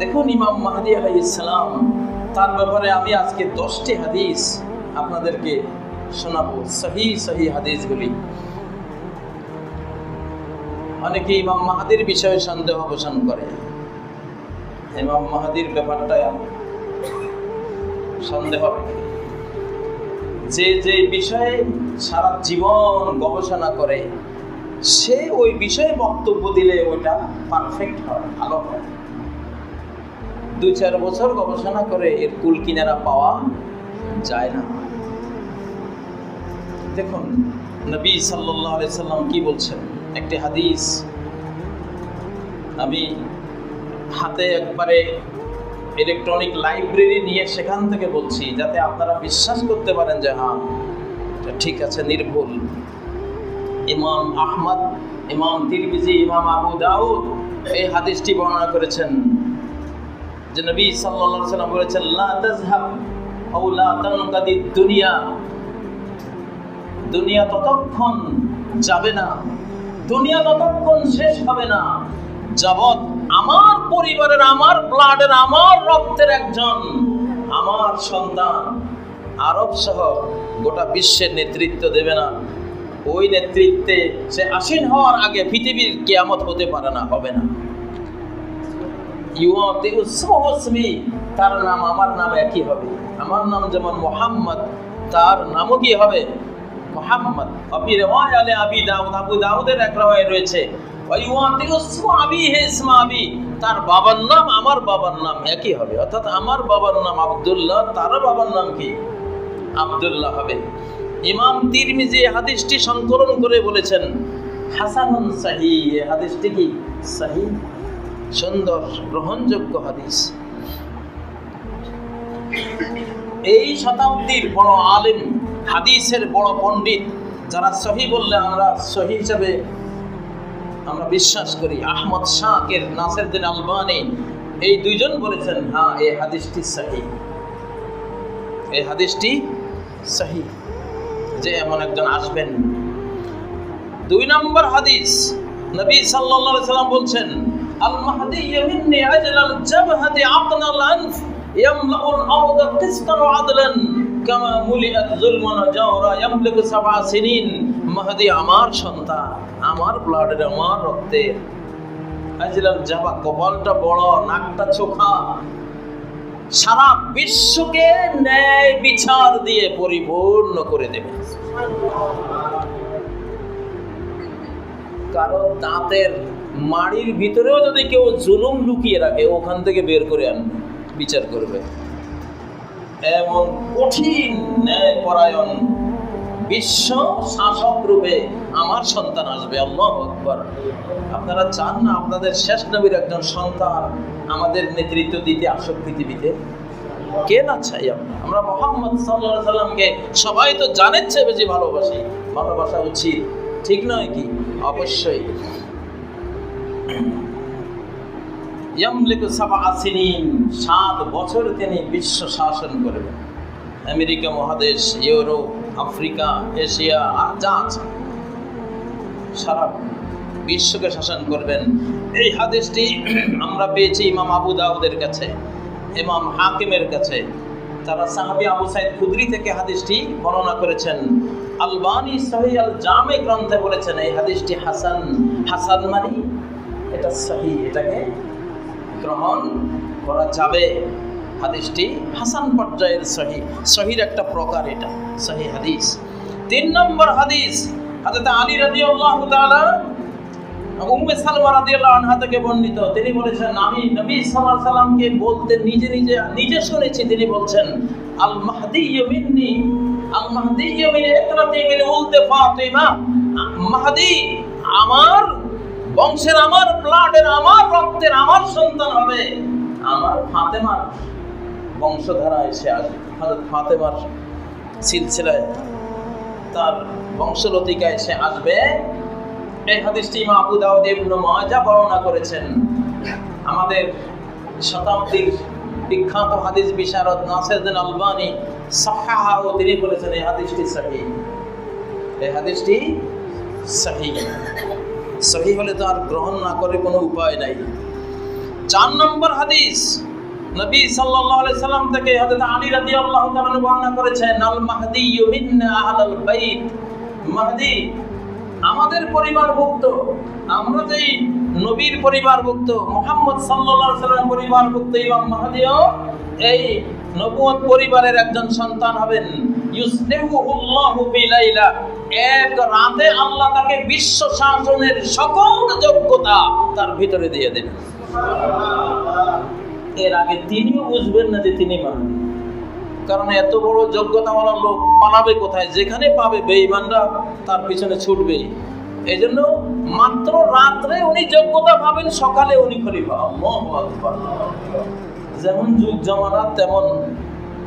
দেখুন ইমাম মাহাদি আলাইসালাম তার ব্যাপারে আমি আজকে দশটি হাদিস আপনাদেরকে শোনাবো, সহি সহি হাদিসগুলি। অনেকে ইমাম মাহাদির বিষয়ে সন্দেহ পোষণ করে। ইমাম মাহাদির ব্যাপারটা সন্দেহ যে যে বিষয়ে সারা জীবন গবেষণা করে, সে ওই বিষয়ে বক্তব্য দিলে ওইটা পারফেক্ট হয়, ভালো হয়। দু চার বছর গবেষণা করে এর কুল কিনারা পাওয়া যায় না। দেখুন, নবী সাল্লাহ সাল্লাম কি বলছেন? একটি হাদিস। আমি হাতে একবারে ইলেকট্রনিক লাইব্রেরি নিয়ে সেখান থেকে বলছি, যাতে আপনারা বিশ্বাস করতে পারেন যে হ্যাঁ ঠিক আছে, নির্ভুল। ইমাম আহমদ, ইমাম তিরমিজি, ইমাম আবু দাউদ এই হাদিসটি বর্ণনা করেছেন। যে নবী সাল্লাল্লাহু সাল্লাম বলেছেন, লা তাযহাব আও লা তানকাদি দুনিয়া। দুনিয়া ততক্ষণ যাবে না, দুনিয়া ততক্ষণ শেষ হবে না, যাবৎ আমার পরিবারের, আমার ব্লাডের আমার রক্তের একজন, আমার সন্তান আরব সহ গোটা বিশ্বের নেতৃত্ব দেবে না। ওই নেতৃত্বে সে আসীন হওয়ার আগে পৃথিবীর কেয়ামত হতে পারে না, হবে না। তার নাম, আমার নাম একই হবে। আমার নাম যেমন মোহাম্মদ, তার নামও কি হবে? মোহাম্মদ। আবি রেওয়ায় আলে আবি দাউদ, আবু দাউদের এক রায় রয়েছে। তার বাবার নাম, আমার বাবার নাম একই হবে। অর্থাৎ আমার বাবার নাম আব্দুল্লাহ, তার বাবার নাম কি? আব্দুল্লাহ হবে। ইমাম তিরমিজি হাদিসটি সংকলন করে বলেছেন, হাসানুন সাহি হাদিসটি কি? সাহি? সুন্দর, গ্রহণযোগ্য হাদিস। এই শতাব্দীর বড় আলেম, হাদিসের বড় পণ্ডিত, যারা সহি বললে আমরা সহি হিসাবে আমরা বিশ্বাস করি, আহমদ শাহকের নাসিরুদ্দিন আলবানি, এই দুইজন বলেছেন হ্যাঁ এই হাদিসটি সহি। এই হাদিসটি সহি। যে এমন একজন আসবেন। দুই নম্বর হাদিস, নবী আলাইহি সাল্লাম বলছেন আল মাহদি মিন্নি আজলাল জাবহাতি আতনাল ওয়া আদলান কামা মুলিআত যুলমান ওয়া জাওরা ইয়ামলিকু সাবআ সিনিন। মাহদি আমার সন্তান, আমার ব্লাডের আমার রক্তের আজলাল জাবা কপালটা বড়, নাকটা চোখা। সারা বিশ্বকে ন্যায় বিচার দিয়ে পরিপূর্ণ করে দেবে। কারও দাঁতের মাড়ির ভিতরেও যদি কেউ জুলুম লুকিয়ে রাখে, ওখান থেকে বের করে আনবে, বিচার করবে। এমন কঠিন ন্যায় পরায়ণ বিশ্ব শাসক রূপে আমার সন্তান আসবে, আল্লাহ আকবর। আপনারা চান না আপনাদের শেষ নবীর একজন সন্তান আমাদের নেতৃত্ব দিতে আসক পৃথিবীতে? কে না চাই আমরা? মোহাম্মদ সাল্লাহ সাল্লামকে সবাই তো জানের চেয়ে বেশি ভালোবাসি। ভালোবাসা উচিত, ঠিক নয় কি? অবশ্যই। সাত বছর তিনি বিশ্ব শাসন করবেন আমেরিকা মহাদেশ, ইউরোপ, আফ্রিকা, এশিয়া, আর যা আছে। সারা বিশ্বকে শাসন করবেন। এই হাদিসটি আমরা পেয়েছি ইমাম আবু দাউদের কাছে, ইমাম হাকিমের কাছে। তারা সাহাবি আবু সাইদ খুদরি থেকে হাদিসটি বর্ণনা করেছেন। আলবানি সহি আল জামে গ্রন্থে বলেছেন, এই হাদিসটি হাসান হাসান মানি এটা সহি, এটাকে গ্রহণ করা যাবে। হাদিসটি হাসান পর্যায়ের সহি। সহির একটা প্রকার এটা, সহি হাদিস। তিন নম্বর হাদিস, হাজরত আলী রাদিয়াল্লাহু তাআলা উম্মে সালমা রাদিয়াল্লাহু আনহা থেকে বর্ণিত। তিনি বলেছেন, আমি নবী সাল্লাল্লাহু আলাইহি সাল্লামকে বলতে নিজে নিজে নিজে শুনেছি। তিনি বলছেন আল মাহদি মিন্নি আল মাহদি মিন ইতরাতি মিন উলদে ফাতিমা। মাহদি আমার বংশের আমার ব্লাডের আমার, রক্তের আমার সন্তান হবে। আমার ফাতেমার বংশধারা এসে আসবে। ফাতেমার সিলসিলায় তার বংশলতিকা এসে আসবে। এই হাদিসটি ইমাম আবু দাউদ ইবনে মাজাহ বর্ণনা করেছেন। আমাদের শতাব্দীর বিখ্যাত হাদিস বিশারদ নাসিরুদ্দিন আলবানি সাহাহা তিনি বলেছেন, এই হাদিসটি সহিহ। এই হাদিসটি সহিহ। সহি হলে তো আর গ্রহণ না করে কোনো উপায় নাই। চার নম্বর হাদিস, নবী সাল্লাল্লাহু আলাইহি সাল্লাম থেকে হযরত আলী রাদিয়াল্লাহু তাআলা বর্ণনা করেছেন, আল মাহদি মিন্না আহলাল বাইত। মাহদি, আমাদের পরিবারভুক্ত, আমরা যেই নবীর পরিবারভুক্ত, মোহাম্মদ সাল্লাল্লাহু আলাইহি সাল্লাম পরিবারভুক্ত ইমাম মাহদিও এই নবুয়ত পরিবারের একজন সন্তান হবেন। এক রাতে আল্লাহ তাকে বিশ্ব শাসনের সকল যোগ্যতা তার ভিতরে দিয়ে দেবেন এর আগে তিনিও বুঝবেন না যে তিনি মাহদি কারণ এত বড় যোগ্যতাওয়ালা লোক পালাবে কোথায়? যেখানে পাবে বেঈমানরা তার পিছনে ছুটবে। এই জন্য মাত্র রাত্রে উনি যোগ্যতা পাবেন, সকালে উনি খলিফা। আকবার। যেমন যুগ জমানা তেমন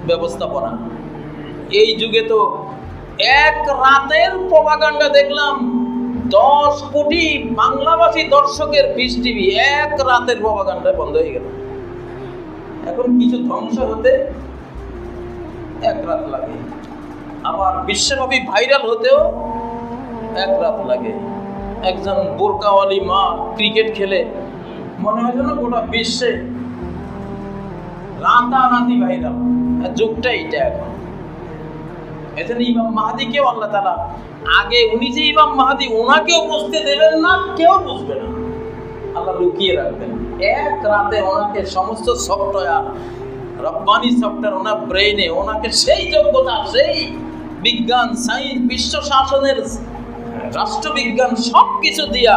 ব্যবস্থাপনা। এই যুগে তো এক রাতের প্রভাকাণ্ডা দেখলাম, দশ কোটি বাংলাভাষী দর্শকের পিস টিভি এক রাতের প্রভাকাণ্ডায় বন্ধ হয়ে গেল। এখন কিছু ধ্বংস হতে এক রাত লাগে। আবার বিশ্বব্যাপী ভাইরাল হতেও এক রাত লাগে। একজন বোরকাওয়ালি মা ক্রিকেট খেলে, মনে হয় যেন গোটা বিশ্বে রাতারাতি ভাইরাল যুগটা এইটা এখন। এজন্য ইমাম মাহাদিকেও আল্লাহ তালা আগে উনি যে ইমাম মাহাদি ওনাকেও বুঝতে দেবেন না, কেউ বুঝবে না। আল্লাহ লুকিয়ে রাখবেন। এক রাতে ওনাকে সমস্ত সফটওয়্যার রব্বানি সফটওয়্যার ওনার ব্রেইনে ওনাকে সেই যোগ্যতা, সেই বিজ্ঞান সায়েন্স বিশ্ব শাসনের রাষ্ট্রবিজ্ঞান সব কিছু দিয়া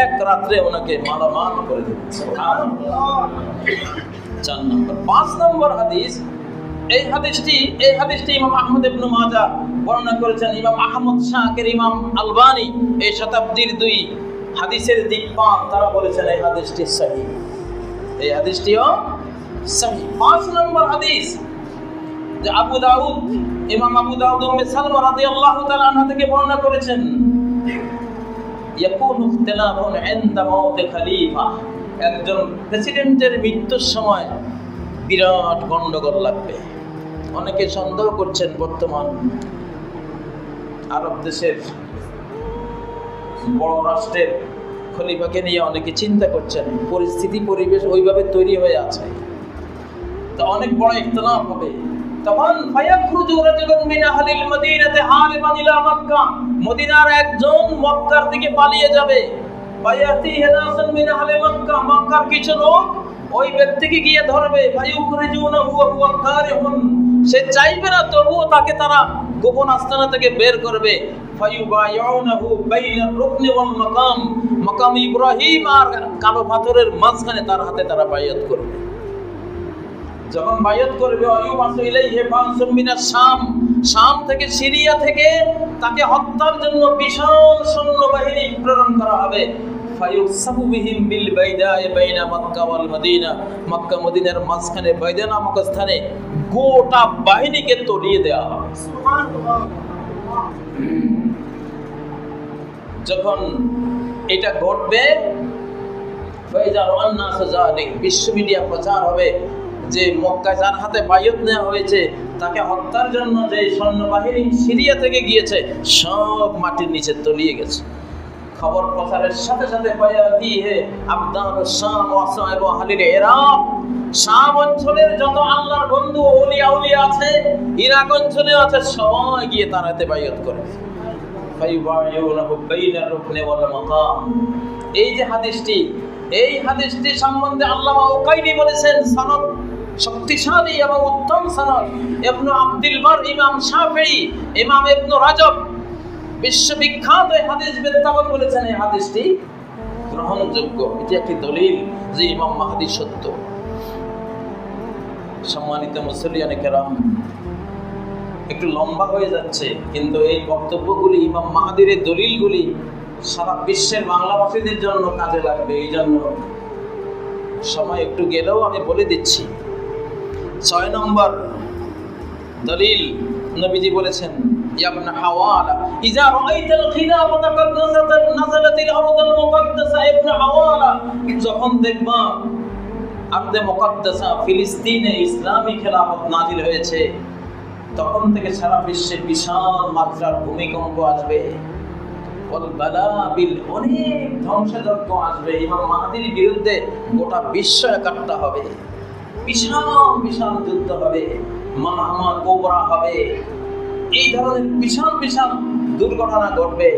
এক রাত্রে ওনাকে মালামাল করে দেবে চার নম্বর। পাঁচ নম্বর হাদিস, এই হাদিসটি এই হাদিসটি ইমাম আহমদ ইবনে মাজাহ বর্ণনা করেছেন। ইমাম আহমদ শাহকের ইমাম আলবানি এই শতাব্দীর দুই হাদিসের দিকপাত তারা বলেছেন এই হাদিসটি সহি। এই হাদিসটিও সহি। পাঁচ নম্বর হাদিস, যে আবু দাউদ, ইমাম আবু দাউদ উম্মে সালমা রাদিয়াল্লাহু তাআলা আনহা থেকে বর্ণনা করেছেন, ইয়াকুনু ইখতিলাফুন ইনদা মাউত খলিফা। একজন প্রেসিডেন্টের মৃত্যুর সময় বিরাট গন্ডগোল লাগবে। অনেকে সন্দেহ করছেন বর্তমান আরব দেশের বড় রাষ্ট্রের খলিফাকে নিয়ে অনেকে চিন্তা করছেন, পরিস্থিতি, পরিবেশ ওইভাবে তৈরি হয়ে আছে। তা অনেক বড় ইখতিলাফ হবে। তখন ফায়াখরুজু রাজুলুন মিন আহলিল মদিনাতে হারিবান ইলা মক্কা। মদিনার একজন মক্কার দিকে পালিয়ে যাবে। ফায়াতি হিনাসান মিন আহলি মক্কা, মক্কার কিছু লোক ওই ব্যক্তিকে গিয়ে ধরবে ফায়ুখরিজুনা হুয়া হুয়া কারিহুন। সে চাইবে না, তবুও তাকে তারা গোপন আস্তানা থেকে বের করবে। ফায়ুবায়ুনাহু বাইনার রুকনি ওয়াল মাকাম মাকাম ইব্রাহিম আর কালো পাথরের মাঝখানে তার হাতে তারা বাইয়াত করবে। যখন বায়াত করবে অয়ুব আসু ইলাইহি ফাসুম মিনাস শাম শাম থেকে সিরিয়া থেকে তাকে হত্যার জন্য বিশাল সৈন্যবাহিনী প্রেরণ করা হবে। ফায়ুসাবু বিহিম বিল বাইদায়ে বাইনা মক্কা ওয়াল মদিনা। মক্কা মদিনার মাঝখানে বাইদা নামক স্থানে গোটা বাহিনীকে তলিয়ে যখন এটা ঘটবে বিশ্ব মিডিয়া প্রচার হবে যে মক্কায় যার হাতে বায়ত নেওয়া হয়েছে, তাকে হত্যার জন্য যে সৈন্যবাহিনী সিরিয়া থেকে গিয়েছে, সব মাটির নিচে তলিয়ে গেছে। খবর প্রচারের সাথে সাথে বায়াতি হে আবদান শাম ওয়াসা এবং হালির এরাক শাম অঞ্চলের যত আল্লাহর বন্ধু ওলিয়া উলিয়া আছে, ইরাক অঞ্চলে আছে, সবাই গিয়ে তার হাতে ওয়াল মাকাম। এই যে হাদিসটি, এই হাদিসটি সম্বন্ধে আল্লামা ওকাইনি বলেছেন, সনদ শক্তিশালী এবং উত্তম সনদ। ইবনু আব্দুল বার ইমাম শাফিঈ, ইমাম ইবনু রাজব বিশ্ববিখ্যাত হাদিস বেদাগত বলেছেন এই হাদিসটি গ্রহণযোগ্য। এটি একটি দলিল যে ইমাম মাহাদি সত্য। সম্মানিত মুসলিয়ানে কেরাম, একটু লম্বা হয়ে যাচ্ছে, কিন্তু এই বক্তব্যগুলি, ইমাম মাহাদির দলিলগুলি সারা বিশ্বের বাংলাভাষীদের জন্য কাজে লাগবে। এই জন্য সময় একটু গেলেও আমি বলে দিচ্ছি। ছয় নম্বর দলিল নবীজি বলেছেন হাওয়ালা ইজা রাআইতাল খিলাফাতা কাদ নাযালাত নাযালাতিল আরদুল মুকাদ্দাসা ইবনে হাওয়ালা যখন দেখবা আরদে মুকাদ্দাসা ফিলিস্তিনে ইসলামী খেলাফত নাজিল হয়েছে, তখন থেকে সারা বিশ্বে বিশাল মাত্রার ভূমিকম্প আসবে। অনেক ধ্বংসযজ্ঞ আসবে। ইমাম মাহাদির বিরুদ্ধে গোটা বিশ্ব একাট্টা হবে। বিশাল বিশাল যুদ্ধ হবে। মানহামা কোবরা হবে। এই ধরনের বিশাল বিশাল দুর্ঘটনা ঘটবে।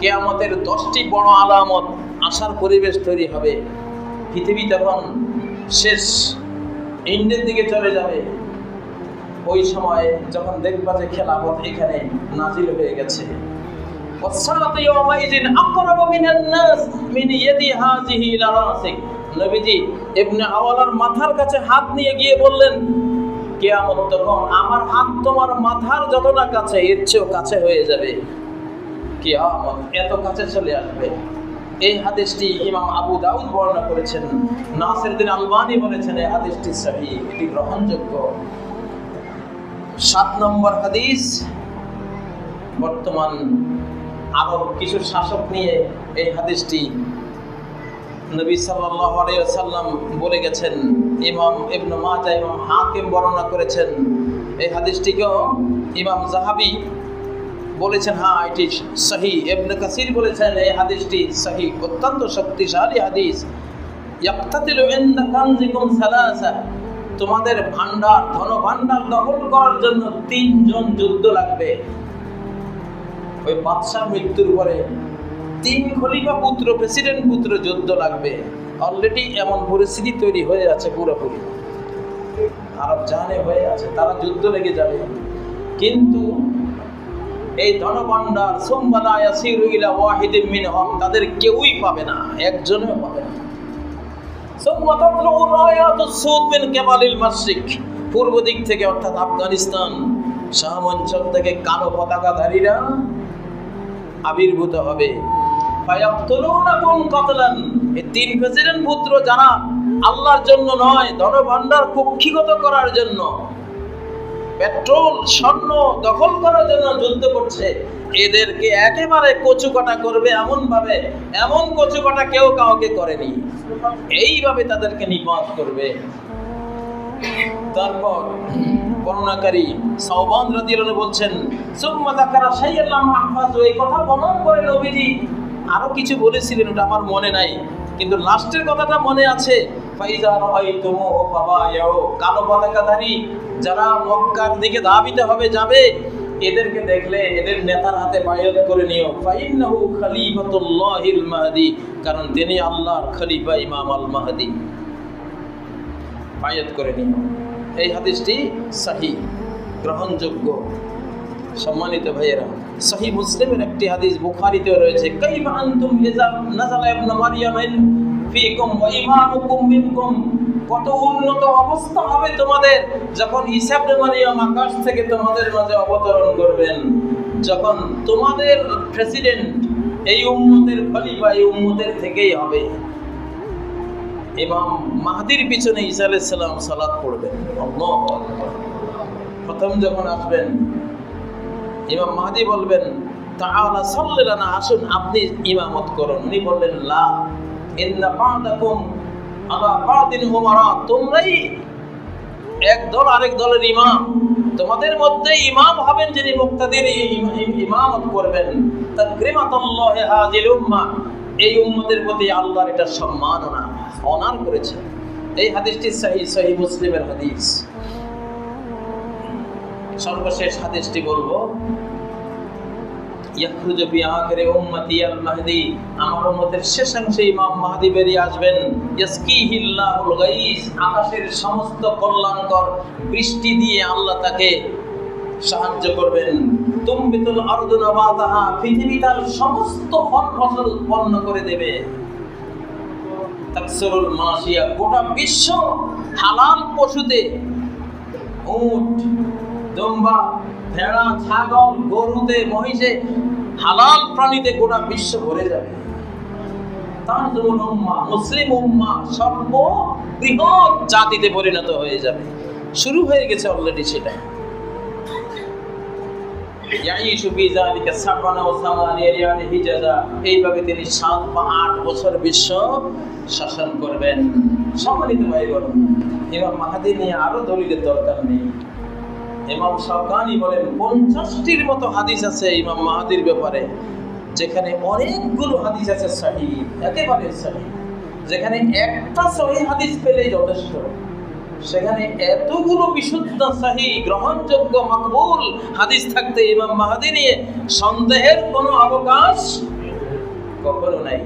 কেয়ামতের দশটি বড় আলামত আসার পরিবেশ তৈরি হবে। পৃথিবী তখন শেষ ইন্ডের দিকে চলে যাবে। ওই সময় যখন দেখবা যে খেলাফত এখানে নাজিল হয়ে গেছে। নবীজি ইবনে আওয়ালার মাথার কাছে হাত নিয়ে গিয়ে বললেন কিয়ামত তখন আমার হাত তোমার মাথার যতটা কাছে, এর চেয়েও কাছে হয়ে যাবে। কিয়ামত এত কাছে চলে আসবে। এই হাদিসটি ইমাম আবু দাউদ বর্ণনা করেছেন। নাসিরউদ্দিন আলবানি বলেছেন, এই হাদিসটি সহিহ এটি গ্রহণযোগ্য। সাত নম্বর হাদিস, বর্তমান আরব কিছু শাসক নিয়ে এই হাদিসটি নবী সাল্লাল্লাহু আলাইহি ওয়াসাল্লাম বলে গেছেন। ইমাম ইবনে মাজাহ, ইমাম হাকিম বর্ণনা করেছেন। এই হাদিসটিকেও ইমাম জাহাবি বলেছেন হ্যাঁ এটি সহি ইবনে কাসির বলেছেন, এই হাদিসটি সহি অত্যন্ত শক্তিশালী হাদিস। তোমাদের ভান্ডার ধন ভান্ডার দখল করার জন্য তিনজন যুদ্ধ লাগবে। ওই বাদশাহ মৃত্যুর পরে তিন খলিফা পুত্র, প্রেসিডেন্ট পুত্র যুদ্ধ লাগবে। অলরেডি এমন পরিস্থিতি তৈরি হয়ে আছে পুরোপুরি। আরব জাহানে হয়ে আছে, তারা যুদ্ধ লেগে যাবে। কিন্তু এই ধনভাণ্ডার সোমবালা ইয়াসিরু ইলা ওয়াহিদিন মিনহুম, তাদের কেউই পাবে না, একজনও পাবে না। পূর্ব দিক থেকে অর্থাৎ আফগানিস্তান, শাম অঞ্চল থেকে কালো পতাকাধারীরা আবির্ভূত হবে। এই তিন প্রেসিডেন্ট পুত্র যারা আল্লাহর জন্য নয়, ধনভাণ্ডার কুক্ষিগত করার জন্য, পেট্রোল, স্বর্ণ দখল করার জন্য যুদ্ধ করছে, এদেরকে একেবারে কচুকাটা করবে এমন ভাবে এমন কচুকাটা কেউ কাউকে করেনি। এইভাবে তাদেরকে নিপাত করবে। তারপর বর্ণনাকারী সাওবান রাদিয়াল্লাহু বলছেন, সুম্মা যাকারা শাইয়াল্লাহ মাহফাজ এই কথা বর্ণনা করে নবীজি আরও কিছু বলেছিলেন, ওটা আমার মনে নাই। কিন্তু লাস্টের কথাটা মনে আছে কালো পতাকাধারী যারা মক্কার দিকে ধাবিত হবে যাবে, এদেরকে দেখলে এদের নেতার হাতে বায়াত করে নিও। ফাইন্নাহু খলিফাতুল্লাহিল মাহদি, কারণ তিনি আল্লাহর খলিফা ইমাম আল মাহদি। বায়াত করে নিও। এই হাদিসটি সাহি, গ্রহণযোগ্য। সম্মানিত ভাইয়েরা সহি মুসলিমের একটি হাদিস বুখারিতে রয়েছে, কাইফা আনতুম ইযা নাযালা ইবনু মারইয়াম ফীকুম ওয়া ইমামুকুম মিনকুম। কত উন্নত অবস্থা হবে তোমাদের যখন ঈসা ইবনে মারইয়াম আকাশ থেকে তোমাদের মাঝে অবতরণ করবেন। যখন তোমাদের প্রেসিডেন্ট এই উম্মতের খলিফা এই উম্মতের থেকেই হবে। ইমাম মাহদির পিছনে ঈসা আলাইহিস সালাম সালাত পড়বেন। আল্লাহু আকবার। প্রথম যখন আসবেন ইমাম মাহদি বলবেন, তাআলা সাল্লাল্লাহু আসুন আপনি ইমামত করুন। উনি বললেন, লা, ইন্না বা'দাকুম আলা বা'দিন উমারা তোমরাই এক দল আরেক দলের ইমাম। তোমাদের মধ্যে ইমাম হবেন যিনি মুক্তাদির ইমামত করবেন। তাকরিমাতুল্লাহি হাযিল উম্মাহ এই উম্মতের প্রতি আল্লাহর এটা সম্মাননা, অনার করেছে। এই হাদিসটি সহি সহি মুসলিমের হাদিস। সর্বশেষ হাদিসটি বলব ফি আখিরি উম্মতি আল মাহদি আমার উম্মতের ইমাম মাহদি বেরিয়ে আসবেন। ইয়াসকিহিল্লাহুল গাইস আকাশের সমস্ত কল্যাণকর বৃষ্টি দিয়ে আল্লাহ তাকে সাহায্য করবেন। তুমবিতুল আরদু নাবাতাহা পৃথিবী তার সমস্ত ফল ফসল উৎপন্ন করে দেবে। তাকসুরুল গোটা বিশ্ব হালাল পশুতে উট দম্বা, ভেড়া, ছাগল, গরুতে, মহিষে, হালাল প্রাণীতে গোটা বিশ্ব ভরে যাবে। তাজুল উম্মাহ মুসলিম বৃহৎ জাতিতে পরিণত হয়ে যাবে। শুরু হয়ে গেছে অলরেডি সেটা। এইভাবে তিনি সাত বা আট বছর বিশ্ব শাসন করবেন। সম্মানিত ভাই বোন ইমাম মাহাদি নিয়ে আরও দলিলের দরকার নেই। ইমাম শাওকানি বলেন, পঞ্চাশটির মতো হাদিস আছে ইমাম মাহাদির ব্যাপারে, যেখানে অনেকগুলো হাদিস আছে সহি, একেবারে সহি। যেখানে একটা সহি হাদিস পেলেই যথেষ্ট। সেখানে এতগুলো বিশুদ্ধ সাহি, গ্রহণযোগ্য, মকবুল হাদিস থাকতে ইমাম মাহাদি নিয়ে সন্দেহের কোনো অবকাশ কখনো নাই।